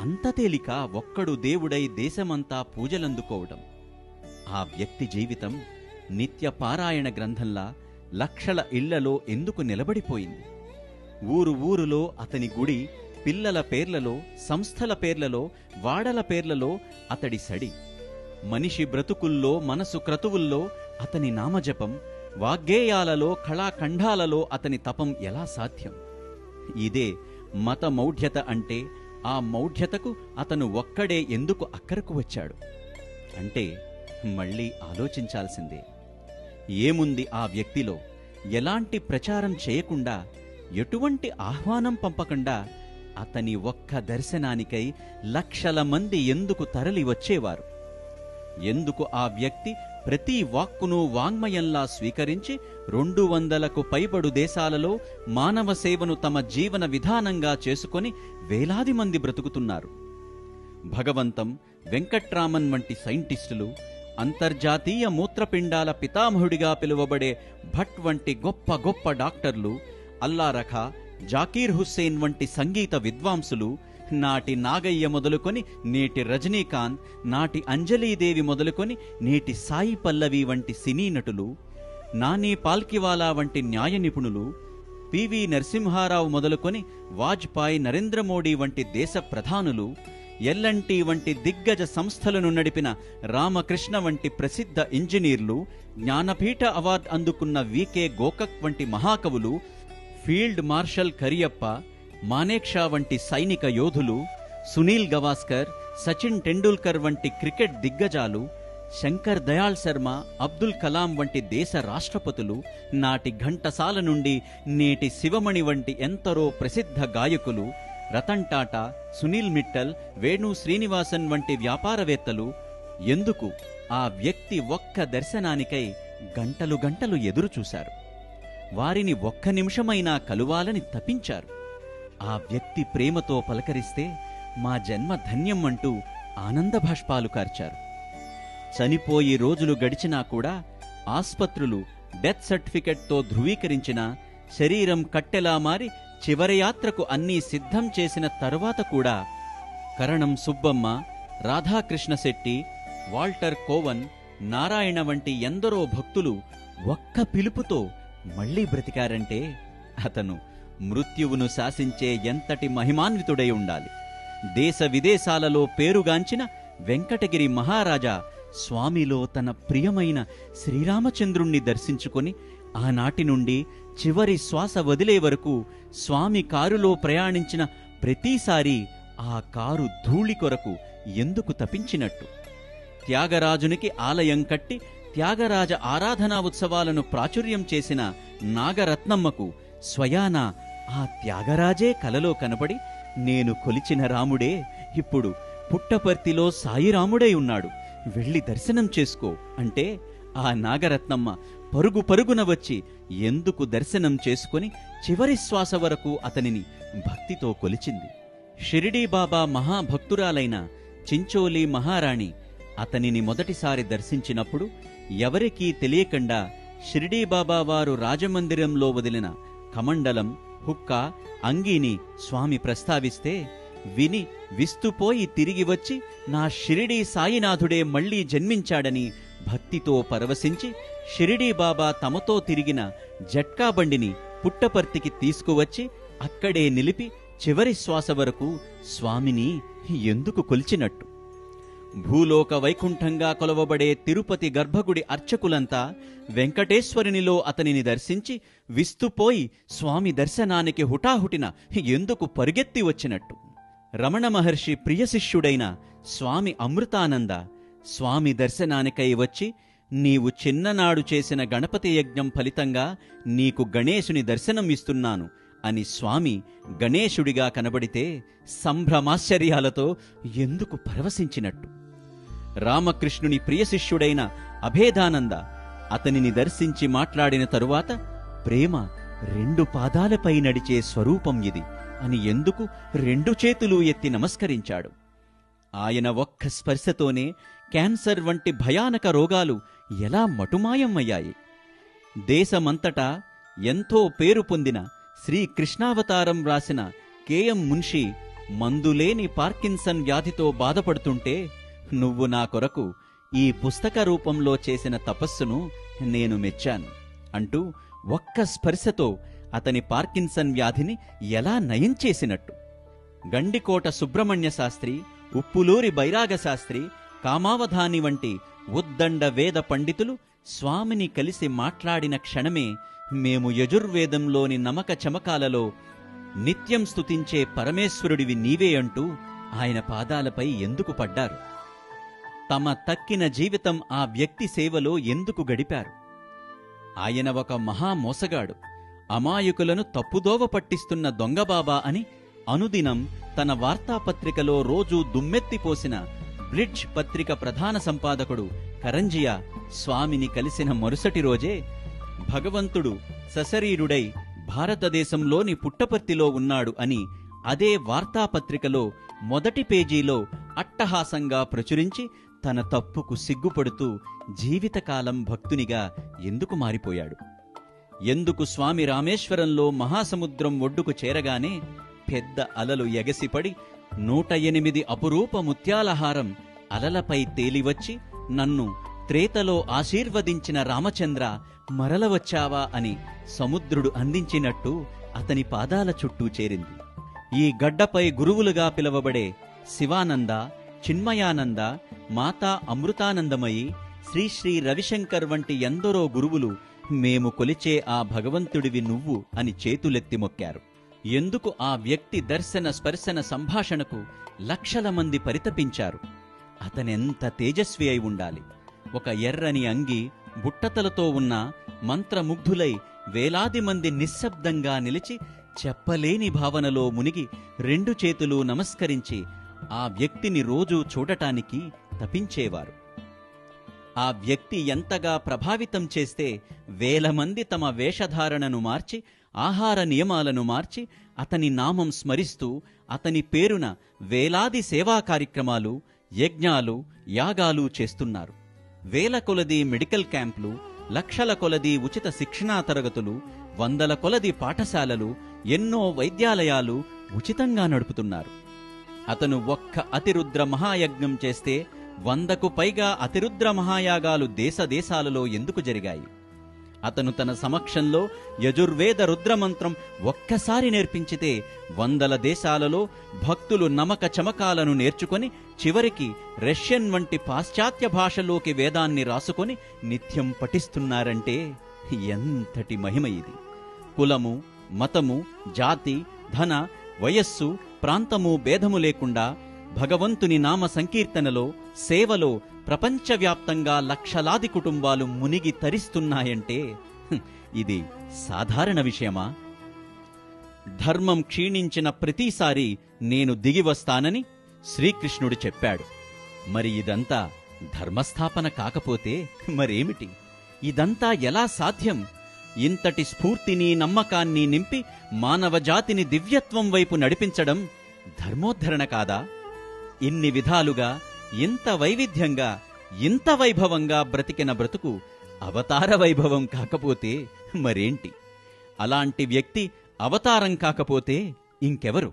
అంత తేలిక ఒక్కడు దేవుడై దేశమంతా పూజలందుకోవడం. ఆ వ్యక్తి జీవితం నిత్య పారాయణ గ్రంథంలా లక్షల ఇళ్ళలో ఎందుకు నిలబడిపోయింది? ఊరు ఊరులో అతని గుడి పిల్లల పేర్లలో సంస్థల పేర్లలో వాడల పేర్లలో అతడి సడి. మనిషి బ్రతుకుల్లో మనసు క్రతువుల్లో అతని నామజపం వాగ్గేయాలలో కళాఖండాలలో అతని తపం ఎలా సాధ్యం? ఇదే మత మౌఢ్యత అంటే ఆ మౌఢ్యతకు అతను ఒక్కడే ఎందుకు అక్కరకు వచ్చాడు? అంటే మళ్ళీ ఆలోచించాల్సిందే. ఏముంది ఆ వ్యక్తిలో? ఎలాంటి ప్రచారం చేయకుండా ఎటువంటి ఆహ్వానం పంపకుండా అతని ఒక్క దర్శనానికై లక్షల మంది ఎందుకు తరలి వచ్చేవారు ఎందుకు ఆ వ్యక్తి ప్రతి వాక్కును వాంగ్మయంలా స్వీకరించి రెండు వందలకు పైబడు దేశాలలో మానవ సేవను తమ జీవన విధానంగా చేసుకొని వేలాది మంది బ్రతుకుతున్నారు. భగవంతం వెంకట్రామన్ వంటి సైంటిస్టులు అంతర్జాతీయ మూత్రపిండాల పితామహుడిగా పిలువబడే భట్ వంటి గొప్ప గొప్ప డాక్టర్లు అల్లారఖ జాకీర్ హుస్సేన్ వంటి సంగీత విద్వాంసులు నాటి నాగయ్య మొదలుకొని నేటి రజనీకాంత్ నాటి అంజలీదేవి మొదలుకొని నేటి సాయి పల్లవి వంటి సినీ నటులు నాని పాల్కివాలా వంటి న్యాయ నిపుణులు పివి నరసింహారావు మొదలుకొని వాజ్పాయ్ నరేంద్ర మోడీ వంటి దేశ ప్రధానులు ఎల్ఎన్టీ వంటి దిగ్గజ సంస్థలను నడిపిన రామకృష్ణ వంటి ప్రసిద్ధ ఇంజనీర్లు జ్ఞానపీఠ అవార్డు అందుకున్న వికే గోకక్ వంటి మహాకవులు ఫీల్డ్ మార్షల్ కరియప్ప మానేక్షా వంటి సైనిక యోధులు సునీల్ గవాస్కర్ సచిన్ టెండూల్కర్ వంటి క్రికెట్ దిగ్గజాలు శంకర్ దయాళ్ శర్మ అబ్దుల్ కలాం వంటి దేశ రాష్ట్రపతులు నాటి ఘంటసాల నుండి నేటి శివమణి వంటి ఎంతరో ప్రసిద్ధ గాయకులు రతన్ టాటా సునీల్ మిట్టల్ వేణు శ్రీనివాసన్ వంటి వ్యాపారవేత్తలు ఎందుకు ఆ వ్యక్తి ఒక్క దర్శనానికై గంటలు గంటలు ఎదురుచూశారు? వారిని ఒక్క నిమిషమైనా కలువాలని తపించారు? ఆ వ్యక్తి ప్రేమతో పలకరిస్తే మా జన్మ ధన్యం అంటూ ఆనంద భాష్పాలు కార్చారు. చనిపోయి రోజులు గడిచినా కూడా ఆస్పత్రులు డెత్ సర్టిఫికెట్తో ధృవీకరించిన శరీరం కట్టెలా మారి చివరి యాత్రకు అన్నీ సిద్ధం చేసిన తరువాత కూడా కరణం సుబ్బమ్మ రాధాకృష్ణ శెట్టి వాల్టర్ కోవన్ నారాయణ వంటి ఎందరో భక్తులు ఒక్క పిలుపుతో మళ్ళీ బ్రతికారంటే అతను మృత్యువును శాసించే ఎంతటి మహిమాన్వితుడై ఉండాలి? దేశ విదేశాలలో పేరుగాంచిన వెంకటగిరి మహారాజా స్వామిలో తన ప్రియమైన శ్రీరామచంద్రుణ్ణి దర్శించుకొని ఆనాటి నుండి చివరి శ్వాస వదిలే వరకు స్వామి కారులో ప్రయాణించిన ప్రతిసారి ఆ కారు ధూళి కొరకు ఎందుకు తపించినట్టు? త్యాగరాజునికి ఆలయం కట్టి త్యాగరాజ ఆరాధనా ఉత్సవాలను ప్రాచుర్యం చేసిన నాగరత్నమ్మకు స్వయాన ఆ త్యాగరాజే కలలో కనబడి నేను కొలిచిన రాముడే ఇప్పుడు పుట్టపర్తిలో సాయిరాముడై ఉన్నాడు. వెళ్ళి దర్శనం చేసుకో. అంటే ఆ నాగరత్నమ్మ పరుగు పరుగున వచ్చి ఎందుకు దర్శనం చేసుకుని చివరి శ్వాస వరకు అతనిని భక్తితో కొలిచింది. షిరిడీ బాబా మహాభక్తురాలైన చించోలి మహారాణి అతనిని మొదటిసారి దర్శించినప్పుడు ఎవరికీ తెలియకుండా షిరిడీ బాబా వారు రాజమందిరంలో వదిలిన కమండలం హుక్కా అంగీని స్వామి ప్రస్తావిస్తే విని విస్తుపోయి తిరిగి వచ్చి నా షిరిడీ సాయినాథుడే మళ్ళీ జన్మించాడని భక్తితో పరవశించి షిరిడీ బాబా తమతో తిరిగిన జట్కా బండిని పుట్టపర్తికి తీసుకువచ్చి అక్కడే నిలిపి చివరి శ్వాస వరకు స్వామిని ఎందుకు కొలిచినట్టు? భూలోక వైకుంఠంగా కొలవబడే తిరుపతి గర్భగుడి అర్చకులంతా వెంకటేశ్వరునిలో అతనిని దర్శించి విస్తుపోయి స్వామి దర్శనానికి హుటాహుటిన ఎందుకు పరుగెత్తి వచ్చినట్టు. రమణ మహర్షి ప్రియశిష్యుడైన స్వామి అమృతానంద స్వామి దర్శనానికై వచ్చి నీవు చిన్ననాడు చేసిన గణపతి యజ్ఞం ఫలితంగా నీకు గణేశుని దర్శనం ఇస్తున్నాను అని స్వామి గణేశుడిగా కనబడితే సంభ్రమాశ్చర్యాలతో ఎందుకు పరవశించినట్టు. రామకృష్ణుని ప్రియ శిష్యుడైన అభేదానంద అతనిని దర్శించి మాట్లాడిన తరువాత ప్రేమ రెండు పాదాలపై నడిచే స్వరూపం ఇది అని ఎందుకు రెండు చేతులు ఎత్తి నమస్కరించాడు. ఆయన ఒక్క స్పర్శతోనే క్యాన్సర్ వంటి భయానక రోగాలు ఎలా మటుమాయమయ్యాయి? దేశమంతటా ఎంతో పేరు పొందిన శ్రీ కృష్ణావతారం రాసిన కేఎం మున్షి మందులేని పార్కిన్సన్ వ్యాధితో బాధపడుతుంటే నువ్వు నా కొరకు ఈ పుస్తక రూపంలో చేసిన తపస్సును నేను మెచ్చాను. అంటూ ఒక్క స్పర్శతో అతని పార్కిన్సన్ వ్యాధిని ఎలా నయం చేసినట్టు. గండికోట సుబ్రహ్మణ్య శాస్త్రి ఉప్పులూరి బైరాగ శాస్త్రి కామావధాని వంటి ఉద్దండ వేద పండితులు స్వామిని కలిసి మాట్లాడిన క్షణమే మేము యజుర్వేదంలోని నమక చమకాలలో నిత్యం స్తుతించే పరమేశ్వరుడివి నీవే అంటూ ఆయన పాదాలపై ఎందుకు పడ్డారు? తమ తక్కిన జీవితం ఆ వ్యక్తి సేవలో ఎందుకు గడిపారు? ఆయన ఒక మహా మోసగాడు. అమాయకులను తప్పుదోవ పట్టిస్తున్న దొంగబాబా అని అనుదినం తన వార్తాపత్రికలో రోజూ దుమ్మెత్తిపోసిన బ్రిడ్జ్ పత్రిక ప్రధాన సంపాదకుడు కరంజియా స్వామిని కలిసిన మరుసటి రోజే భగవంతుడు సశరీరుడై భారతదేశంలోని పుట్టపర్తిలో ఉన్నాడు అని అదే వార్తాపత్రికలో మొదటి పేజీలో అట్టహాసంగా ప్రచురించి తన తప్పుకు సిగ్గుపడుతూ జీవితకాలం భక్తునిగా ఎందుకు మారిపోయాడు? ఎందుకు స్వామి రామేశ్వరంలో మహాసముద్రం ఒడ్డుకు చేరగానే పెద్ద అలలు ఎగసిపడి నూట ఎనిమిది అపురూప ముత్యాలహారం అలలపై తేలివచ్చి నన్ను త్రేతలో ఆశీర్వదించిన రామచంద్ర మరల వచ్చావా అని సముద్రుడు అందించినట్టు అతని పాదాల చుట్టూ చేరింది. ఈ గడ్డపై గురువులుగా పిలవబడే శివానంద చిన్మయానంద మాతా అమృతానందమయి శ్రీ శ్రీ రవిశంకర్ వంటి ఎందరో గురువులు మేము కొలిచే ఆ భగవంతుడివి నువ్వు అని చేతులెత్తి మొక్కారు. ఎందుకు ఆ వ్యక్తి దర్శన స్పర్శన సంభాషణకు లక్షల మంది పరితపించారు? అతనెంత తేజస్వి అయి ఉండాలి. ఒక ఎర్రని అంగి బుట్టతలతో ఉన్న మంత్రముగ్ధులై వేలాది మంది నిశ్శబ్దంగా నిలిచి చెప్పలేని భావనలో మునిగి రెండు చేతులు నమస్కరించి ఆ వ్యక్తిని రోజూ చూడటానికి తపించేవారు. ఆ వ్యక్తి ఎంతగా ప్రభావితం చేస్తే వేల మంది తమ వేషధారణను మార్చి ఆహార నియమాలను మార్చి అతని నామం స్మరిస్తూ అతని పేరున వేలాది సేవా కార్యక్రమాలు యజ్ఞాలు యాగాలు చేస్తున్నారు. వేల కొలది మెడికల్ క్యాంపులు లక్షల కొలది ఉచిత శిక్షణా తరగతులు వందల కొలది పాఠశాలలు ఎన్నో వైద్యాలయాలు ఉచితంగా నడుపుతున్నారు. అతను ఒక్క అతిరుద్ర మహాయజ్ఞం చేస్తే వందకు పైగా అతిరుద్ర మహాయాగాలు దేశ దేశాలలో ఎందుకు జరిగాయి? అతను తన సమక్షంలో యజుర్వేద రుద్రమంత్రం ఒక్కసారి నేర్పించితే వందల దేశాలలో భక్తులు నమక చమకాలను నేర్చుకొని చివరికి రష్యన్ వంటి పాశ్చాత్య భాషలోకి వేదాన్ని రాసుకొని నిత్యం పఠిస్తున్నారంటే ఎంతటి మహిమ ఇది. కులము మతము జాతి ధన వయస్సు ప్రాంతము భేదము లేకుండా భగవంతుని నామ సంకీర్తనలో సేవలో ప్రపంచవ్యాప్తంగా లక్షలాది కుటుంబాలు మునిగి తరిస్తున్నాయంటే ఇది సాధారణ విషయమా? ధర్మం క్షీణించిన ప్రతిసారి నేను దిగివస్తానని శ్రీకృష్ణుడు చెప్పాడు. మరి ఇదంతా ధర్మస్థాపన కాకపోతే మరేమిటి? ఇదంతా ఎలా సాధ్యం? ఇంతటి స్ఫూర్తిని నమ్మకాన్ని నింపి మానవ జాతిని దివ్యత్వం వైపు నడిపించడం ధర్మోద్ధరణ కాదా? ఇన్ని విధాలుగా ఇంత వైవిధ్యంగా ఇంత వైభవంగా బ్రతికిన బ్రతుకు అవతార వైభవం కాకపోతే మరేంటి? అలాంటి వ్యక్తి అవతారం కాకపోతే ఇంకెవరు?